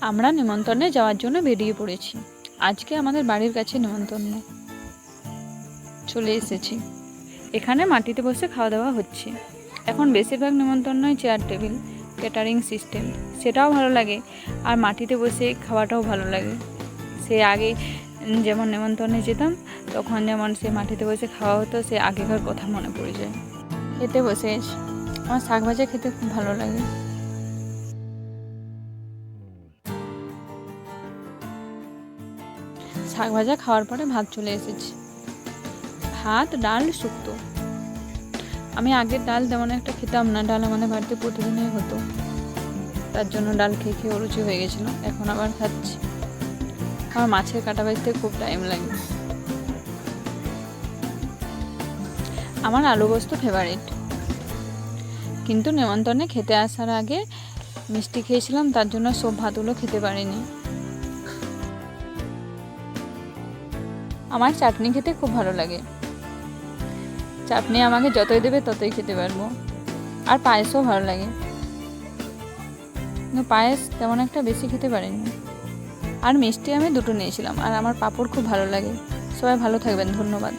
আমরা নিমন্ত্রণে যাওয়ার জন্য বেরিয়ে পড়েছি। আজকে আমাদের বাড়ির কাছে নিমন্ত্রণ চলে এসেছি। এখানে মাটিতে বসে খাওয়া দাওয়া হচ্ছে। এখন বেশিরভাগ নিমন্ত্রণই চেয়ার টেবিল ক্যাটারিং সিস্টেম সেটাও ভালো লাগে আর মাটিতে বসে খাওয়াটাও ভালো লাগে। সে আগে যেমন নিমন্ত্রণে যেতাম, তখন যেমন সে মাটিতে বসে খাওয়া হতো, সে আগেকার কথা মনে পড়ে যায়। খেতে বসে আমার শাক ভাজা খেতে খুব ভালো লাগে। শাক ভাজা খাওয়ার পরে ভাত চলে এসেছি। ভাত, ডাল, শুক্তো। আমি আগের ডাল তেমন একটা খেতাম না, ডাল আমাদের বাড়িতে প্রতিদিনই হতো। তার জন্য ডাল খেয়ে খেয়ে অরুচি হয়ে গেছিল, এখন আবার খাচ্ছি। আমার মাছের কাটা বাজতে খুব টাইম লাগে। আমার আলু পোস্ত ফেভারিট কিন্তু নেমন্তন্নে খেতে আসার আগে মিষ্টি খেয়েছিলাম, তার জন্য সব ভাতগুলো খেতে পারিনি। আমার চাটনি খেতে খুব ভালো লাগে। চাটনি আমাকে যতই দেবে ততই খেতে পারব। আর পায়েসও ভালো লাগে। পায়েস তেমন একটা বেশি খেতে পারিনি। আর মিষ্টি আমি দুটো নিয়েছিলাম, আর আমার পাপড় খুব ভালো লাগে। সবাই ভালো থাকবেন, ধন্যবাদ।